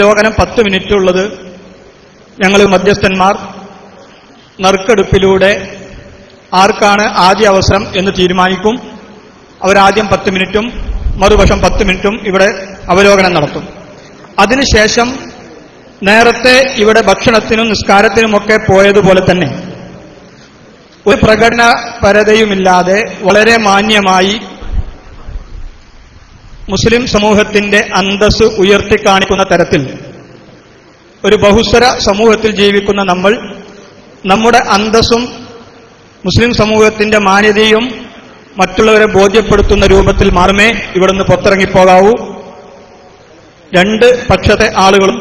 അവലോകനം പത്ത് മിനിറ്റ് ഉള്ളത് ഞങ്ങൾ മധ്യസ്ഥന്മാർ നറുക്കെടുപ്പിലൂടെ ആർക്കാണ് ആദ്യ അവസരം എന്ന് തീരുമാനിക്കും. അവരാദ്യം പത്ത് മിനിറ്റും മറുവശം പത്ത് മിനിറ്റും ഇവിടെ അവലോകനം നടത്തും. അതിനുശേഷം നേരത്തെ ഇവിടെ ഭക്ഷണത്തിനും നിസ്കാരത്തിനുമൊക്കെ പോയതുപോലെ തന്നെ ഒരു പ്രകടനപരതയുമില്ലാതെ വളരെ മാന്യമായി മുസ്ലിം സമൂഹത്തിന്റെ അന്തസ് ഉയർത്തിക്കാണിക്കുന്ന തരത്തിൽ ഒരു ബഹുസ്വര സമൂഹത്തിൽ ജീവിക്കുന്ന നമ്മൾ നമ്മുടെ അന്തസ്സും മുസ്ലിം സമൂഹത്തിന്റെ മാന്യതയും മറ്റുള്ളവരെ ബോധ്യപ്പെടുത്തുന്ന രൂപത്തിൽ മാത്രമേ ഇവിടുന്ന് പുറത്തിറങ്ങിപ്പോകാവൂ. രണ്ട് പക്ഷത്തെ ആളുകളും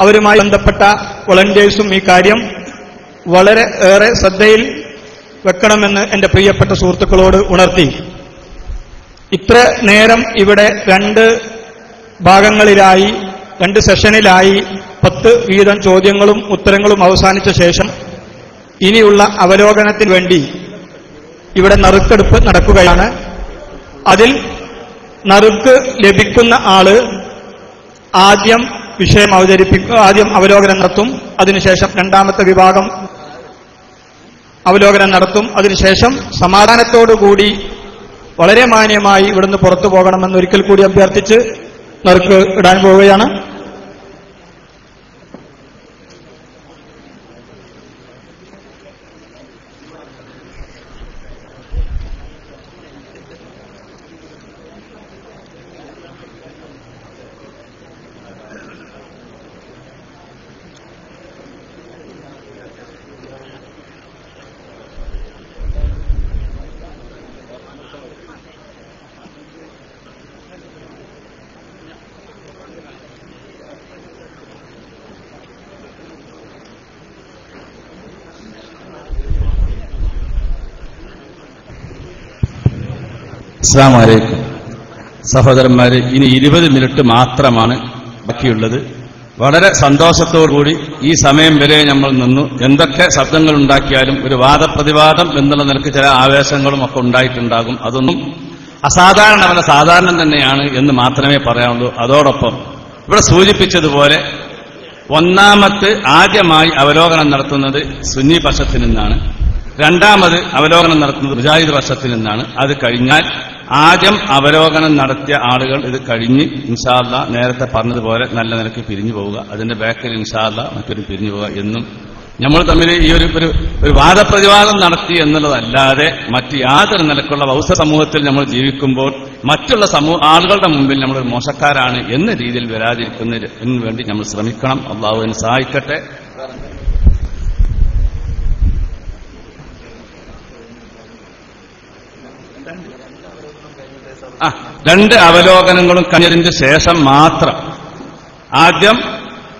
അവരുമായി ബന്ധപ്പെട്ട വളണ്ടിയേഴ്സും ഈ കാര്യം വളരെ ഏറെ ശ്രദ്ധയിൽ വെക്കണമെന്ന് എന്റെ പ്രിയപ്പെട്ട സുഹൃത്തുക്കളോട് ഉണർത്തി. ഇത്ര നേരം ഇവിടെ രണ്ട് ഭാഗങ്ങളിലായി രണ്ട് സെഷനിലായി പത്ത് വീതം ചോദ്യങ്ങളും ഉത്തരങ്ങളും അവസാനിച്ച ശേഷം ഇനിയുള്ള അവലോകനത്തിന് വേണ്ടി ഇവിടെ നറുക്കെടുപ്പ് നടക്കുകയാണ്. അതിൽ നറുക്ക് ലഭിക്കുന്ന ആൾ ആദ്യം വിഷയം അവതരിപ്പിക്കും ആദ്യം അവലോകനം നടത്തും അതിനുശേഷം രണ്ടാമത്തെ വിഭാഗം അവലോകനം നടത്തും. അതിനുശേഷം സമാധാനത്തോടുകൂടി വളരെ മാന്യമായി ഇവിടുന്ന് പുറത്തു പോകണമെന്ന് ഒരിക്കൽ കൂടി അഭ്യർത്ഥിച്ച് നറുക്ക് ഇടാൻ പോവുകയാണ്. വലൈക്കും സഹോദരന്മാര് ഇനി ഇരുപത് മിനിറ്റ് മാത്രമാണ് ബാക്കിയുള്ളത്. വളരെ സന്തോഷത്തോടുകൂടി ഈ സമയം വരെ നമ്മൾ നിന്നു. എന്തൊക്കെ ശബ്ദങ്ങൾ ഉണ്ടാക്കിയാലും ഒരു വാദപ്രതിവാദം എന്നുള്ള നിലയ്ക്ക് ചില ആവേശങ്ങളും ഒക്കെ ഉണ്ടായിട്ടുണ്ടാകും. അതൊന്നും അസാധാരണമല്ല സാധാരണം തന്നെയാണ് എന്ന് മാത്രമേ പറയാനുള്ളൂ അതോടൊപ്പം ഇവിടെ സൂചിപ്പിച്ചതുപോലെ ഒന്നാമത്തെ ആദ്യമായി അവലോകനം നടത്തുന്നത് സുന്നി പക്ഷത്തിൽ നിന്നാണ്. രണ്ടാമത് അവലോകനം നടത്തുന്നത് മുജാഹിദ് വർഷത്തിൽ നിന്നാണ്. അത് കഴിഞ്ഞാൽ ആദ്യം അവലോകനം നടത്തിയ ആളുകൾ ഇത് കഴിഞ്ഞ് ഇൻഷാല്ല നേരത്തെ പറഞ്ഞതുപോലെ നല്ല നിലയ്ക്ക് പിരിഞ്ഞു പോവുക. അതിന്റെ ബാക്കിൽ ഇൻഷാല്ല മറ്റൊരു പിരിഞ്ഞു പോവുക എന്നും നമ്മൾ തമ്മിൽ ഈ ഒരു ഒരു വാദപ്രതിവാദം നടത്തി എന്നുള്ളതല്ലാതെ മറ്റ് യാതൊരു നിലക്കുള്ള വൗസ സമൂഹത്തിൽ നമ്മൾ ജീവിക്കുമ്പോൾ മറ്റുള്ള സമൂഹ ആളുകളുടെ മുമ്പിൽ നമ്മൾ മോശക്കാരാണ് എന്ന രീതിയിൽ വരാതിരിക്കുന്നതിന് വേണ്ടി നമ്മൾ ശ്രമിക്കണം. അള്ളാഹുവിന് സഹായിക്കട്ടെ. ആ രണ്ട് അവലോകനങ്ങളും കഴിഞ്ഞതിന്റെ ശേഷം മാത്രം. ആദ്യം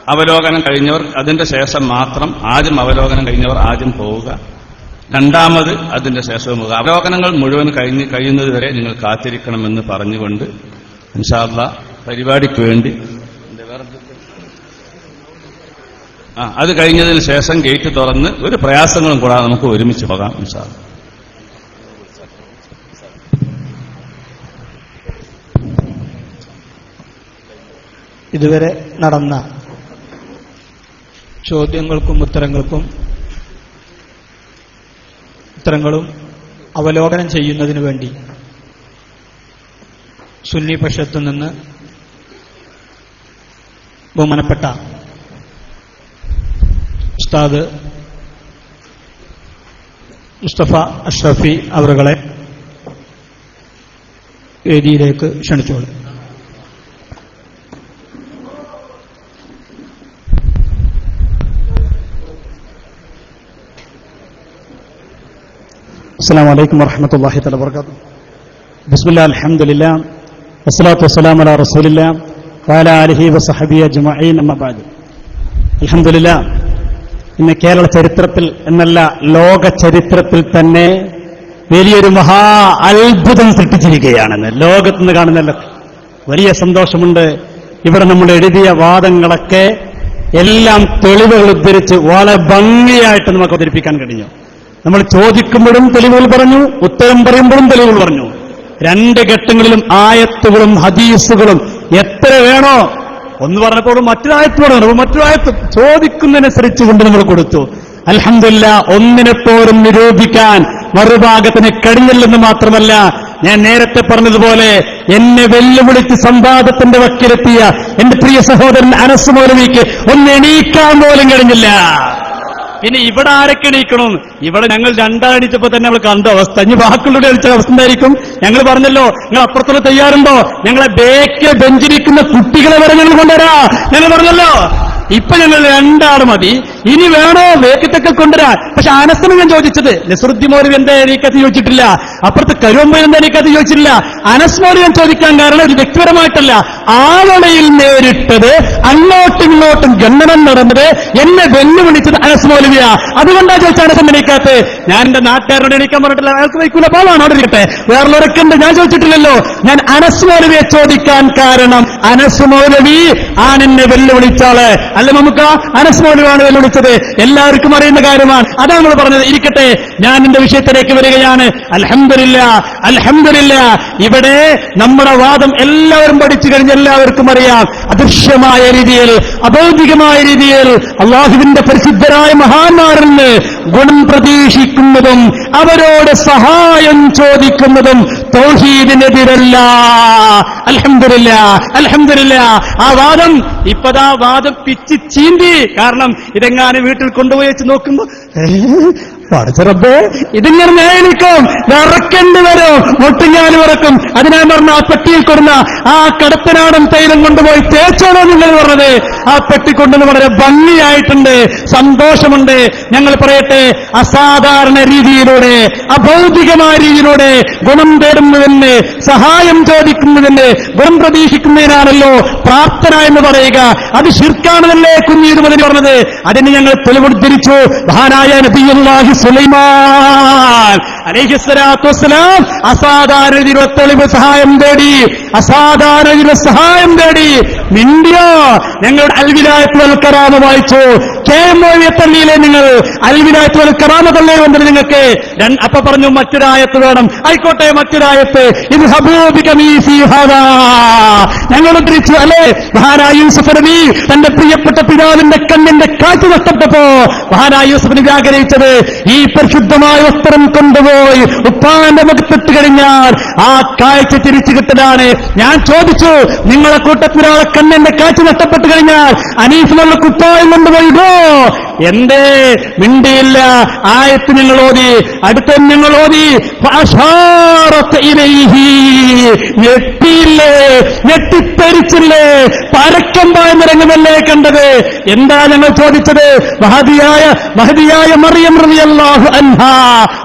അവലോകനം കഴിഞ്ഞവർ അതിന്റെ ശേഷം മാത്രം ആദ്യം അവലോകനം കഴിഞ്ഞവർ ആദ്യം പോവുക. രണ്ടാമത് അതിന്റെ ശേഷവും പോവുക. അവലോകനങ്ങൾ മുഴുവൻ കഴിഞ്ഞ് കഴിയുന്നത് വരെ നിങ്ങൾ കാത്തിരിക്കണമെന്ന് പറഞ്ഞുകൊണ്ട് ഇൻഷാല്ല പരിപാടിക്ക് വേണ്ടി ആ അത് കഴിഞ്ഞതിന് ശേഷം ഗേറ്റ് തുറന്ന് ഒരു പ്രയാസങ്ങളും കൂടാതെ നമുക്ക് ഒരുമിച്ച് പോകാം ഇൻഷാല്ല ഇതുവരെ നടന്ന ചോദ്യങ്ങൾക്കും ഉത്തരങ്ങൾക്കും ഉത്തരങ്ങളും അവലോകനം ചെയ്യുന്നതിനു വേണ്ടി സുന്നി പക്ഷത്തു നിന്ന് ബഹുമാനപ്പെട്ട ഉസ്താദ് മുസ്തഫ അഷ്റഫി അവറുകളെ വേദിയിലേക്ക് ക്ഷണിച്ചോളൂ السلام عليكم ورحمة الله تعالى وبركاته بسم الله الحمد لله والصلاة والسلام على رسول الله وعلى آله وصحبه أجمعين أما بعد الحمد لله ഇന്ന് കേരള ചരിത്രത്തിൽ എന്നല്ല ലോക ചരിത്രത്തിൽ തന്നെ വലിയൊരു മഹാ അത്ഭുതം സൃഷ്ടിച്ചിരിക്കുകയാണെന്ന് ലോകത്തുനിന്ന് കാണുന്നല്ലോ വലിയ സന്തോഷമുണ്ട് ഇവിടെ നമ്മൾ എഴുതിയ വാദങ്ങളൊക്കെ എല്ലാം തെളിവുകൾ ഉദ്ധരിച്ച് വളരെ ഭംഗിയായിട്ട് നമുക്ക് അവതരിപ്പിക്കാൻ കഴിഞ്ഞു നമ്മൾ ചോദിക്കുമ്പോഴും തെളിവുകൾ പറഞ്ഞു ഉത്തരം പറയുമ്പോഴും തെളിവുകൾ പറഞ്ഞു. രണ്ട് ഘട്ടങ്ങളിലും ആയത്തുകളും ഹദീസുകളും എത്ര വേണോ ഒന്ന് പറഞ്ഞപ്പോൾ മറ്റൊരായത്ത് പറഞ്ഞു മറ്റൊരായത്ത് ചോദിക്കുന്നതിനനുസരിച്ച് കൊണ്ട് നമ്മൾ കൊടുത്തു. അലഹമില്ല ഒന്നിനെ പോലും നിരൂപിക്കാൻ മറുഭാഗത്തിന് കഴിഞ്ഞില്ലെന്ന് മാത്രമല്ല ഞാൻ നേരത്തെ പറഞ്ഞതുപോലെ എന്നെ വെല്ലുവിളിച്ച് സംവാദത്തിന്റെ വക്കിലെത്തിയ എന്റെ പ്രിയ സഹോദരൻ അനസ് മൗലവിക്ക് ഒന്ന് എണീക്കാൻ പോലും കഴിഞ്ഞില്ല. പിന്നെ ഇവിടെ ആരൊക്കെ എണീക്കണം ഇവിടെ ഞങ്ങൾ രണ്ടാണിച്ചപ്പോ തന്നെ നമ്മൾ കണ്ട അവസ്ഥ. ഇനി ബാക്കിയുള്ള കളിച്ച അവസ്ഥ എന്തായിരിക്കും ഞങ്ങൾ പറഞ്ഞല്ലോ നിങ്ങൾ അപ്പുറത്തുള്ള തയ്യാറുണ്ടോ? ഞങ്ങളെ ബേക്ക് ബെഞ്ചിരിക്കുന്ന കുട്ടികളെ വരെ ഞങ്ങൾ കൊണ്ടുവരാ. ഞങ്ങൾ പറഞ്ഞല്ലോ ഇപ്പൊ ഞങ്ങൾ രണ്ടാൾ മതി. ഇനി വേണോ വേക്കത്തൊക്കെ കൊണ്ടുവരാൻ. പക്ഷെ അനസിന് ഞാൻ ചോദിച്ചത് നസറുദ്ദി മോര് എന്താ എനിക്കത് ചോദിച്ചിട്ടില്ല? അപ്പുറത്ത് കരുവമ്പയിൽ എന്താ എനിക്കത് ചോദിച്ചിട്ടില്ല? അനസ് മൗലവി ഞാൻ ചോദിക്കാൻ കാരണം ഒരു വ്യക്തിപരമായിട്ടല്ല. ആവളയിൽ നേരിട്ടത് അങ്ങോട്ടും ഇങ്ങോട്ടും ഗണ്ണനം നടന്നത് എന്നെ വെല്ലുവിളിച്ചത് അനസ് മൗലവിയ അതുകൊണ്ടാ ചോദിച്ച അനസം എണീക്കാത്ത ഞാൻ എന്റെ നാട്ടുകാരോട് എണീക്കാൻ പറഞ്ഞിട്ടില്ല. അയാൾക്ക് വയ്ക്കൂല പാവാണ് അവിടെ ഇരിക്കട്ടെ? ഞാൻ ചോദിച്ചിട്ടില്ലല്ലോ. ഞാൻ അനസ് മൗലവിയെ ചോദിക്കാൻ കാരണം അനസ് മൗലവി ആണെന്നെ വെല്ലുവിളിച്ചാൾ അല്ല നമുക്ക് അനസ് മൗലവിയാണ് വെല്ലുവിളിച്ചത്. എല്ലാവർക്കും അറിയുന്ന കാര്യമാണ്. അതാണ് നമ്മൾ പറഞ്ഞത്. ഇരിക്കട്ടെ ഞാൻ എന്റെ വിഷയത്തിലേക്ക് വരികയാണ്. അൽഹംദുലില്ല അൽഹംദുലില്ല. ഇവിടെ നമ്മുടെ വാദം എല്ലാവരും പഠിച്ചു കഴിഞ്ഞ എല്ലാവർക്കും അറിയാം. അദൃശ്യമായ രീതിയിൽ അബൗദ്ധികമായ രീതിയിൽ അള്ളാഹുവിന്റെ പരിശുദ്ധരായ മഹാന്മാരിൽ ഗുണം പ്രതീക്ഷിക്കുന്നതും അവരോട് സഹായം ചോദിക്കുന്നതും തോഹീദിനെതിരല്ല. അൽഹംദുലില്ല അൽഹംദുലില്ല. ആ വാദം ഇപ്പതാ വാദം പിച്ചി ചീന്തി. കാരണം ഇതെങ്ങാനും വീട്ടിൽ കൊണ്ടുപോയി വെച്ച് നോക്കുമ്പോ പടച്ചറബേ ഇതിങ്ങനെ നേരിക്കും വിറക്കേണ്ടി വരും. മുട്ടിഞ്ഞാലും വിറക്കും. അതിനാ പറഞ്ഞ ആ പെട്ടിയിൽ കൊടുന്ന ആ കടത്തനാടൻ തൈലം കൊണ്ടുപോയി തേച്ചാണോ നിങ്ങൾ പറഞ്ഞത്. ആ പെട്ടി കൊണ്ടുവന്ന് വളരെ ഭംഗിയായിട്ടുണ്ട്. സന്തോഷമുണ്ട്. ഞങ്ങൾ പറയട്ടെ അസാധാരണ രീതിയിലൂടെ അഭൗതികമായ രീതിയിലൂടെ ഗുണം തേടുന്നതിന് സഹായം ചോദിക്കുന്നതിന് ഗുണം പ്രതീക്ഷിക്കുന്നതിനാണല്ലോ പ്രാർത്ഥന എന്ന് പറയുക. അത് ശിർക്കാണെന്നല്ലേ കുഞ്ഞീതുമതി പറഞ്ഞത്? അതിന് ഞങ്ങൾ തെളിവുദ്ധരിച്ചു മഹാനായ നബിയുല്ലാഹി സുലൈമാൻ. അസാധാരണ സഹായം തേടി അസാധാരണ സഹായം തേടി മിണ്ടിയോ. ഞങ്ങളുടെ അൽവിനായത്ത് വൽക്കറാമ വായിച്ചു. കെ എം തള്ളിയില്ലേ നിങ്ങൾ അൽവിനായത്ത് വൽക്കറാമ തള്ളേ വന്നത് നിങ്ങൾക്ക് അപ്പൊ പറഞ്ഞു മറ്റൊരായത്ത് വേണം. ആയിക്കോട്ടെ മറ്റൊരായത്ത്. ഇത് ഞങ്ങൾ ഉദ്ധരിച്ചു അല്ലേ? മഹാനായ തന്റെ പ്രിയപ്പെട്ട പിതാവിന്റെ കണ്ണിന്റെ കാറ്റ് നഷ്ടപ്പെട്ടപ്പോ മഹാനായ ആഗ്രഹിച്ചത് ഈ പരിശുദ്ധമായ വസ്ത്രം കൊണ്ടുപോയി ഉപ്പാന്റെ മുഖത്തെത്തി കഴിഞ്ഞാൽ ആ കാഴ്ച തിരിച്ചു കിട്ടലാണ്. ഞാൻ ചോദിച്ചു നിങ്ങളെ കൂട്ടത്തിലൊരാളെ കണ്ണിന്റെ കാഴ്ച നഷ്ടപ്പെട്ടു കഴിഞ്ഞാൽ അനീഫിനുള്ള കുപ്പായം കൊണ്ടുപോയിടോ. എന്തേ മിണ്ടിയില്ല ആയത്ത് നിങ്ങൾ ഓതി അടുത്ത നിങ്ങൾ ഓതി. ഞെട്ടിയില്ലേ ഞെട്ടിത്തെരിച്ചില്ലേ പരക്കം പായുന്നിറങ്ങുന്നല്ലേ കണ്ടത്? എന്താ ഞങ്ങൾ ചോദിച്ചത്? മഹതിയായ മഹതിയായ മറിയം റിയല്ലാഹു അൻഹാ.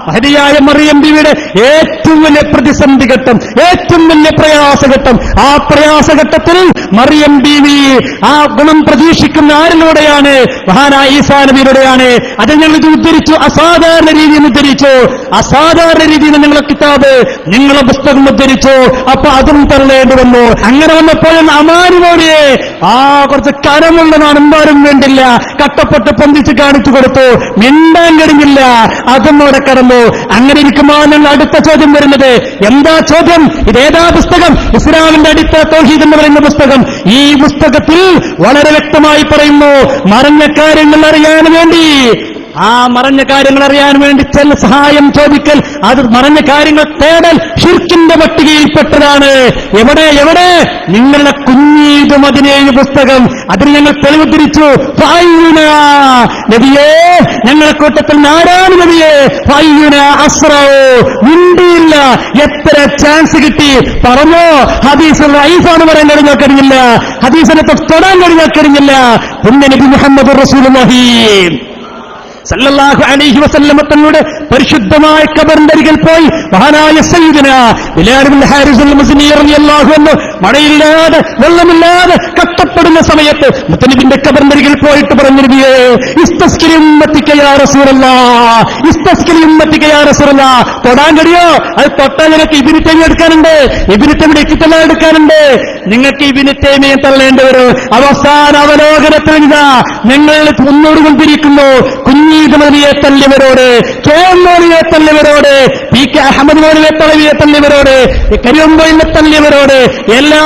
മഹതിയായ മറിയം ബിവിയുടെ ഏറ്റവും വലിയ പ്രതിസന്ധി ഘട്ടം ഏറ്റവും വലിയ പ്രയാസഘട്ടം ആ പ്രയാസഘട്ടത്തിൽ മറിയം ബിവി ആ ഗുണം പ്രതീക്ഷിക്കുന്ന ആരിലൂടെയാണ്? മഹാനായ ഈസാ നബിയിലൂടെയാണ്. അത് ഞങ്ങൾ ഇത് ഉദ്ധരിച്ചു അസാധാരണ രീതിയിൽ ഉദ്ധരിച്ചു. അസാധാരണ രീതിയിൽ നിങ്ങളെ കിതാബ് നിങ്ങളെ പുസ്തകം ഉദ്ധരിച്ചു. അപ്പൊ അതും തള്ളേണ്ടി വന്നു. അങ്ങനെ വന്നപ്പോഴും അമാനുമോടിയെ ആ കുറച്ച് കനമുള്ള നടന്മാരും വേണ്ടില്ല. കട്ടപ്പെട്ട് പൊന്തിച്ച് കാണിച്ചു കൊടുത്തു. മിണ്ടാൻ കഴിഞ്ഞില്ല. അതും അവിടെ കടന്നു. അങ്ങനെ ഇരിക്കുമ്പോൾ അടുത്ത ചോദ്യം വരുന്നത്. എന്താ ചോദ്യം? ഇതേതാ പുസ്തകം? ഇസ്ലാമിന്റെ അടുത്ത തോഹീദ് എന്ന് പറയുന്ന പുസ്തകം. ഈ പുസ്തകത്തിൽ വളരെ വ്യക്തമായി പറയുന്നു മറഞ്ഞ കാര്യങ്ങൾ അറിയാൻ വേണ്ടി. ആ മറഞ്ഞ കാര്യങ്ങൾ അറിയാൻ വേണ്ടി ചില സഹായം ചോദിക്കൽ അത് മറഞ്ഞ കാര്യങ്ങൾ തേടൽ ഷിർക്കിന്റെ പട്ടികയിൽപ്പെട്ടതാണ്. എവിടെ എവിടെ? നിങ്ങളുടെ കുഞ്ഞീത് മതിനേഴ് പുസ്തകം. അതിന് ഞങ്ങൾ തെളിവ് തിരിച്ചു. നദിയേ ഞങ്ങളുടെ കൂട്ടത്തിൽ നാരായണ നബിയെ? ഫൈന അസ്രോ മിണ്ടിയില്ല. എത്ര ചാൻസ് കിട്ടി? പറഞ്ഞോ? ഹദീസ് റൈഫാണ് പറയാൻ കഴിഞ്ഞാൽ കഴിഞ്ഞില്ല. ഹദീസിനെ തൊടാൻ കഴിഞ്ഞാൽ കഴിഞ്ഞില്ല. പുണ്യ നബി മുഹമ്മദ് റസൂലുള്ളാഹി. സല്ലല്ലാഹു അലൈഹി വസല്ലമ തങ്ങളുടെ പരിശുദ്ധമായ കബറിന്റെ അരികിൽ പോയി. മഹാനായ സയ്യിദന Bilal bin Haris al Muzni റളിയല്ലാഹു അൻഹു മഴയില്ലാതെ വെള്ളമില്ലാതെ കട്ടപ്പെടുന്ന സമയത്ത് മുത്തലിബിന്റെ കബറിന്റെ അരികിൽ പോയിട്ട് പറഞ്ഞു തൊടാൻ കഴിയോ? അത് തൊട്ടാൽ നിനക്ക് ഇബിന് എടുക്കാനുണ്ട് ഇബിന് തേമിയുടെ ഇക്കിത്തല്ല എടുക്കാനുണ്ട്. നിങ്ങൾക്ക് ഇബിന് തേമിയെ തള്ളേണ്ടി വരും അവസാന അവലോകനത്തിൽ ഇതാ നിങ്ങൾ കൊണ്ടിരിക്കുന്നു കുഞ്ഞീത് മതിയെ തള്ളിവരോട് കേരളീയെ തല്ലിയവരോട് പി കെ അഹമ്മദ് മൗലവിയെ തളവിയെ തള്ളിയവരോട് കരിയമ്പോയിലെ തള്ളിയവരോട് എല്ലാ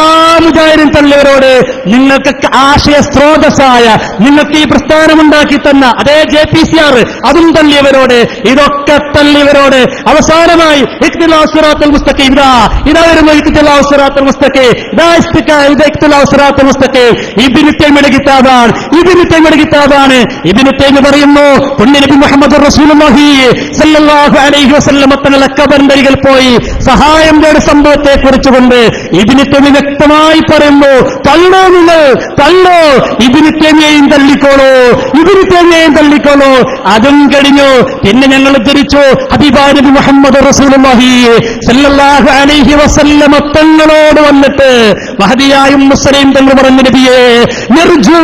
മുജാഹിരും തള്ളിയവരോട് നിങ്ങൾക്കൊക്കെ ആശയ സ്രോതസ്സായ നിങ്ങൾക്ക് ഈ പ്രസ്ഥാനമുണ്ടാക്കി തന്ന അതേ ജെ പി സി ആർ അതും തള്ളിയവരോട് ഇതൊക്കെ തള്ളിയവരോട് അവസാനമായി ഇഖ്തിലാസുറാത്തുൽ മുസ്തഖീം ഇതാ ഇതാ വരുന്നു ഇഖ്തിലാസുറാത്തുൽ മുസ്തഖീം ഇതാ ഇതിന് മുസ്തഖീം. ഇബ്നു തൈമിയുടെ കിതാബാണ് ഇബ്നു തൈമിയുടെ കിതാബാണ്. ഇബ്നു തൈമി പറയുന്നു പുണ്യനബി മുഹമ്മദ് റസൂലുള്ളാഹി സല്ലല്ലാഹു അലൈഹി വസല്ലം തങ്ങളുടെ കബറിന്റെ പോയി സഹായം തേടി സംഭവത്തെ കുറിച്ചുകൊണ്ട് ഇബ്നു തൈമി വ്യക്തമായി പറയുന്നു തള്ളോ നിങ്ങൾ തള്ളോ ഇബ്നു തൈമിയെയും തള്ളിക്കോളൂ ഇബ്നു തൈമിയെയും തള്ളിക്കോളൂ. അതും കഴിഞ്ഞു. പിന്നെ ഞങ്ങൾ ധരിച്ചു ഹബീബാനബി മുഹമ്മദ് റസൂലുള്ളാഹി അലൈഹി വസല്ലമ തങ്ങളോട് വന്നിട്ട് മഹതിയായും മുസ്ലിം തങ്ങൾ പറഞ്ഞു നബിയെ നിർജു.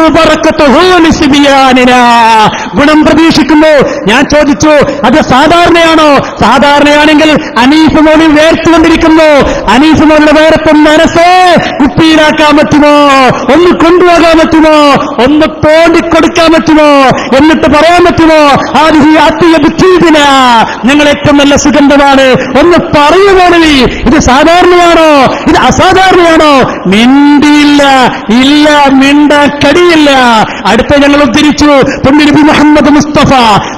ഗുണം പ്രതീക്ഷിക്കുന്നു. ഞാൻ ചോദിച്ചു അത് സാധാരണയാണോ? സാധാരണയാണെങ്കിൽ അനീഫ് മോളിൽ വേർത്തുകൊണ്ടിരിക്കുന്നു അനീഫ് മോളുടെ വേർത്ത മനസ്സേ കുപ്പിയിലാക്കാൻ പറ്റുമോ? ഒന്ന് കൊണ്ടുപോകാൻ പറ്റുമോ? ഒന്ന് തോണ്ടിക്കൊടുക്കാൻ പറ്റുമോ? എന്നിട്ട് പറയാൻ പറ്റുമോ? ആദ്യ അത്തിയ ബുദ്ധീതിന നിങ്ങൾ ഏറ്റവും നല്ല സുഗന്ധമാണ്. ഒന്ന് പറയുമോണി ഇത് സാധാരണയാണോ? ഇത് അസാധാരണയാണോ? മിണ്ടിയില്ല. ഇല്ല മിണ്ടാ കടിയില്ല അടുത്ത ഞങ്ങൾ ഉദ്ധരിച്ചു. പൊന്നിരുപി മുഹമ്മദ് മുസ്തഫ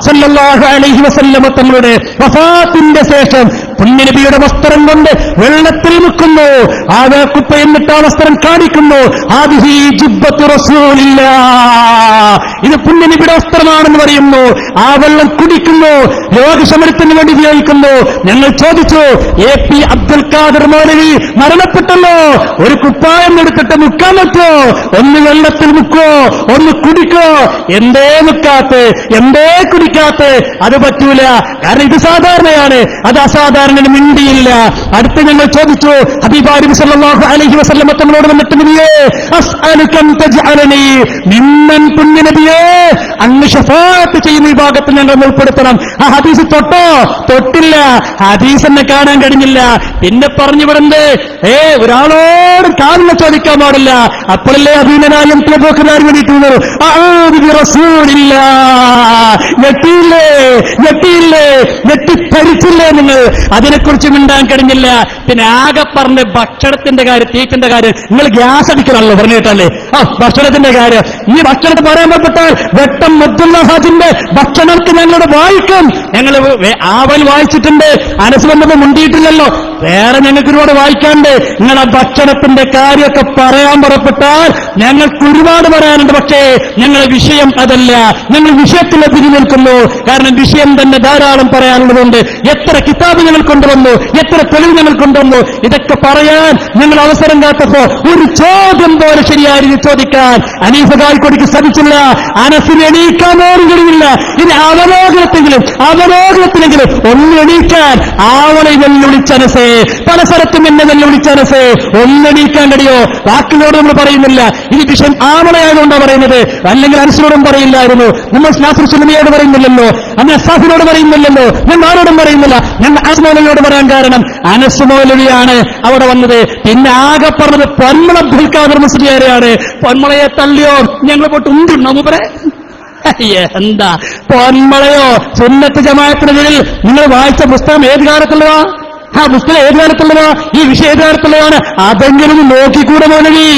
സല്ലല്ലാഹു അലഹി വസല്ലമ തങ്ങളുടെ വഫാത്തിന്റെ ശേഷം പുണ്യനബിയുടെ വസ്ത്രം കൊണ്ട് വെള്ളത്തിൽ മുക്കുന്നു. ആ വേക്കുപ്പ എന്നിട്ട് ആ വസ്ത്രം കാണിക്കുന്നു. ഇത് പുണ്യനബിയുടെ വസ്ത്രമാണെന്ന് പറയുന്നു. ആ വെള്ളം കുടിക്കുന്നു. രോഗശമനത്തിന് വേണ്ടി ഉപയോഗിക്കുന്നു. ഞങ്ങൾ ചോദിച്ചു എ പി അബ്ദുൽ ഖാദർ മൗലവി മരണപ്പെട്ടല്ലോ. ഒരു കുപ്പായം എടുത്തിട്ട് മുക്കാൻ പറ്റോ? ഒന്ന് വെള്ളത്തിൽ മുക്കോ? ഒന്ന് കുടിക്കോ? എന്തേ മുക്കാത്ത? എന്തേ കുടിക്കാത്ത? അത് പറ്റൂല. കാരണം ഇത് സാധാരണയാണ്. അത് അസാധാരണന് മിണ്ടിയില്ല. അടുത്ത് ഞങ്ങൾ ചോദിച്ചു ഹബീബാരി സല്ലല്ലാഹു അലൈഹി വസല്ലമ തങ്ങളോട് വന്നിട്ട് നബിയേ അസ്അലുകം തജ്അലനി മിമ്മൻ പുണ്യ അങ്ങ് ഷഫാത്ത് ചെയ്യുന്ന വിഭാഗത്തിൽ ഞങ്ങൾ ഉൾപ്പെടുത്തണം. ആ ഹദീസ് തൊട്ടോ? തൊട്ടില്ല. ഹദീസ് എന്നെ കാണാൻ കഴിഞ്ഞില്ല. പിന്നെ പറഞ്ഞു വിടുന്നത് ഏ ഒരാളോട് കാലിനെ ചോദിക്കാൻ പാടില്ല. അപ്പോഴല്ലേ അഭിനനായും പോക്കുകാർ വേണ്ടിയിട്ടുള്ളത് ഞെട്ടിയില്ലേ? ഞെട്ടിയില്ലേ? ഞെട്ടിപ്പരിച്ചില്ലേ നിങ്ങൾ? അതിനെക്കുറിച്ച് മിണ്ടാൻ കഴിഞ്ഞില്ല. പിന്നെ ആകെ പറഞ്ഞ് ഭക്ഷണത്തിന്റെ കാര്യം തീറ്റിന്റെ കാര്യം നിങ്ങൾ ഗ്യാസ് അടിക്കണമല്ലോ പറഞ്ഞു കേട്ടല്ലേ ആ ഭക്ഷണത്തിന്റെ കാര്യം. ഈ ഭക്ഷണത്തെ പറ്റാൽ വെട്ടം മുദ്ദുള്ള ഭക്ഷണത്തിൽ ഞങ്ങളുടെ വായിക്കും. ഞങ്ങൾ ആവൽ വായിച്ചിട്ടുണ്ട്. അനസ് വന്നത് മുണ്ടിയിട്ടില്ലല്ലോ. വേറെ ഞങ്ങൾക്ക് ഒരുപാട് വായിക്കാണ്ട് നിങ്ങൾ ആ ഭക്ഷണത്തിന്റെ കാര്യമൊക്കെ പറയാൻ പുറപ്പെട്ടാൽ ഞങ്ങൾക്ക് ഒരുപാട് പറയാനുണ്ട്. പക്ഷേ ഞങ്ങളുടെ വിഷയം അതല്ല. ഞങ്ങൾ വിഷയത്തിൽ എതിരി നിൽക്കുന്നു കാരണം വിഷയം തന്നെ ധാരാളം പറയാനുള്ളതുകൊണ്ട് എത്ര കിതാബ് ഞങ്ങൾ കൊണ്ടുവന്നു? എത്ര തെളിവ് ഞങ്ങൾ കൊണ്ടുവന്നു? ഇതൊക്കെ പറയാൻ ഞങ്ങൾ അവസരം കാത്തപ്പോ ഒരു ചോദ്യം പോലെ ശരിയായ രീതി ചോദിക്കാൻ അനീഫ സാധിച്ചില്ല. അനസിന് എണീക്കാൻ പോലും കഴിയില്ല. ഇനി അവലോകനത്തെങ്കിലും അവലോകനത്തിലെങ്കിലും ഒന്ന് എണീക്കാൻ ആവളെ വെല്ലുവിളിച്ചനസേ പല സ്ഥലത്തും എന്നെ വെല്ലുവിളിച്ചനസേ ഒന്നെണീക്കാൻ കഴിയോ? വാക്കിനോട് നമ്മൾ പറയുന്നില്ല. ഈ വിഷയം ആവളയായതുകൊണ്ടാണ് പറയുന്നത്. അല്ലെങ്കിൽ അനസിനോടും പറയില്ലായിരുന്നു. നമ്മൾ സുലമിയോട് പറയുന്നില്ലല്ലോ. അന്ന് അസാഫിനോട് പറയുന്നില്ലല്ലോ. ഞാൻ ആരോടും പറയുന്നില്ല. ഞാൻ അസ്മോലയോട് പറയാൻ കാരണം അനസ് മൗലവിയാണ് അവിടെ വന്നത്. പിന്നെ ആകെ പറഞ്ഞത് പൊന്മള അബ്ദുൽ മുസ്ലിയാരെയാണ്. പൊന്മളയെ തള്ളിയോ? ഞങ്ങൾ പോട്ട് ഉണ്ടുണ്ടോ മൂപ്പരെ? എന്താ? പൊന്മളയോ? സുന്നത്ത് ജമാഅത്തിനെതിരിൽ നിങ്ങൾ വായിച്ച പുസ്തകം ഏത് കാലത്തുള്ളതാ? ആ പുസ്തകം ഏത് കാലത്തുള്ളതാ ഈ വിഷയം ഏത് കാലത്തുള്ളതാണ് അതെങ്കിലും നോക്കിക്കൂടെ മോനവി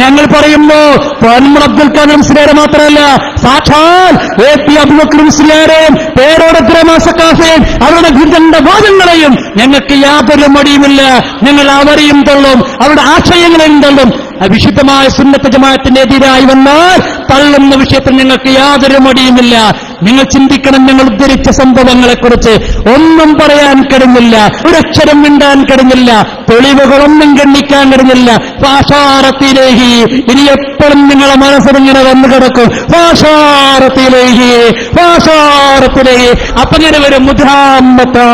ഞങ്ങൾ പറയുന്നു പൊന്മള അബ്ദുൽ കലാം സിലേരെ മാത്രമല്ല സാക്ഷാൽ എ പി അബുബക്കർ മുസ്ലിയാരെയും പേരോടത്ര മാസക്കാഫയും അവരുടെ ഗുരുതണ്ട വാദങ്ങളെയും ഞങ്ങൾക്ക് യാതൊരു മടിയുമില്ല. ഞങ്ങൾ അവരെയും തള്ളും അവരുടെ ആശയങ്ങളെയും തള്ളും. വിശുദ്ധമായ സുന്നത്ത ജമാഅത്തിന്റെ എതിരായി വന്നാൽ തള്ളുന്ന വിഷയത്തിൽ ഞങ്ങൾക്ക് യാതൊരു മടിയുമില്ല. നിങ്ങൾ ചിന്തിക്കണം ഞങ്ങൾ ഉദ്ധരിച്ച സംഭവങ്ങളെക്കുറിച്ച് ഒന്നും പറയാൻ കഴിഞ്ഞില്ല ഒരക്ഷരം മിണ്ടാൻ കഴിഞ്ഞില്ല. തെളിവുകളൊന്നും കണ്ണിക്കാൻ കഴിഞ്ഞില്ല. പാഷാരത്തിലേഹി ഇനി എപ്പോഴും നിങ്ങളെ മനസ്സിലിങ്ങനെ വന്നു കിടക്കും. പാഷാരത്തിലേഹി പാഷാരത്തിലേഹി അപ്പൊ ഇങ്ങനെ വരും. മുധാമത്താ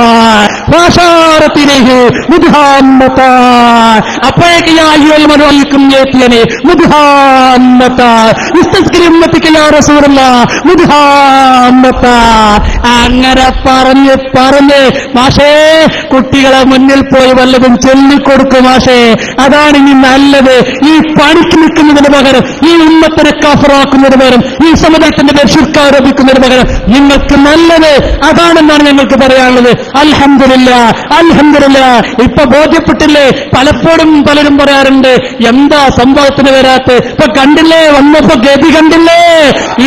ഭാഷാറത്തിലേഹി മുധാമത്താ അപ്പോഴേക്ക് യാഹിയോൽ മനോലിക്കും ഏറ്റിയനെ മുധാമത്താ മുധാമത്താ അങ്ങനെ പറഞ്ഞ് പറഞ്ഞ്. മാഷേ കുട്ടികളെ മുന്നിൽ പോയി വല്ലതും ചൊല്ലി. എണ്ണി കൊടുക്കും മാഷേ അതാണ് ഇനി നല്ലത്. ഈ പണിക്ക് നിൽക്കുന്നതിന് പകരം ഈ ഉമ്മത്തിനെ കാഫറാക്കുന്നതിന് പകരം ഈ സമുദായത്തിന്റെ പേര് ശുക്കാരോപിക്കുന്നതിന് പകരം നിങ്ങൾക്ക് നല്ലത്. അതാണെന്നാണ് ഞങ്ങൾക്ക് പറയാനുള്ളത്. അൽഹംദുലില്ല അൽഹംദുലില്ല. ഇപ്പൊ ബോധ്യപ്പെട്ടില്ലേ? പലപ്പോഴും പലരും പറയാറുണ്ട് എന്താ സംഭവത്തിന് വരാത്ത ഇപ്പൊ കണ്ടില്ലേ? വന്നപ്പോ ഗതി കണ്ടില്ലേ?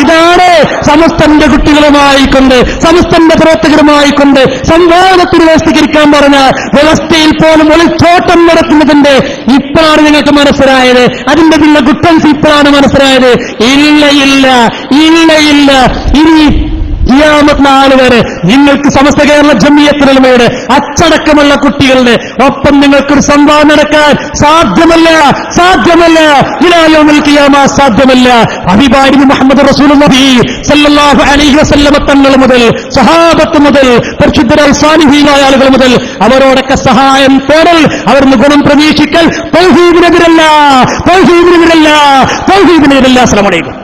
ഇതാണ് സമസ്തന്റെ കുട്ടികളുമായിക്കൊണ്ട് സമസ്തന്റെ പ്രവർത്തകരുമായിക്കൊണ്ട് സംവാദത്തിന് വ്യവസ്ഥീകരിക്കാൻ പറഞ്ഞ വ്യവസ്ഥയിൽ പോലും ഒളിച്ചോട്ടം നടത്തുന്നതിന്റെ ഇപ്പോഴാണ് നിങ്ങൾക്ക് മനസ്സിലായത്. അതിന്റെ പിന്നെ ഗുട്ടൻസ് ഇപ്പോഴാണ് മനസ്സിലായത്. ഇല്ല ഇല്ല ഇല്ല ഇല്ല ഇനി ഖിയാമത്ത് നാല് വരെ നിങ്ങൾക്ക് സമസ്ത കേരള ജമ്മിയത്തിനുമയുടെ അച്ചടക്കമുള്ള കുട്ടികളുടെ ഒപ്പം നിങ്ങൾക്കൊരു സംവാദം നടക്കാൻ സാധ്യമല്ല സാധ്യമല്ല. ഇലായോമിൽ ഖിയാമ സാധ്യമല്ല. അഭിഭാരി മുഹമ്മദ് റസൂൽ സല്ലല്ലാഹു അലൈഹി വസല്ലമ തങ്ങൾ മുതൽ സഹാബത്ത് മുതൽ പരിശുദ്ധരായ സാന്നിധ്യമായ ആളുകൾ മുതൽ അവരോടൊക്കെ സഹായം തേടൽ അവരിന്ന് ഗുണം പ്രതീക്ഷിക്കൽ. തൗഹീദിനെതിരല്ല തൗഹീദിനെതിരല്ല തൗഹീദിനെതിരല്ല. അലൈക്കും.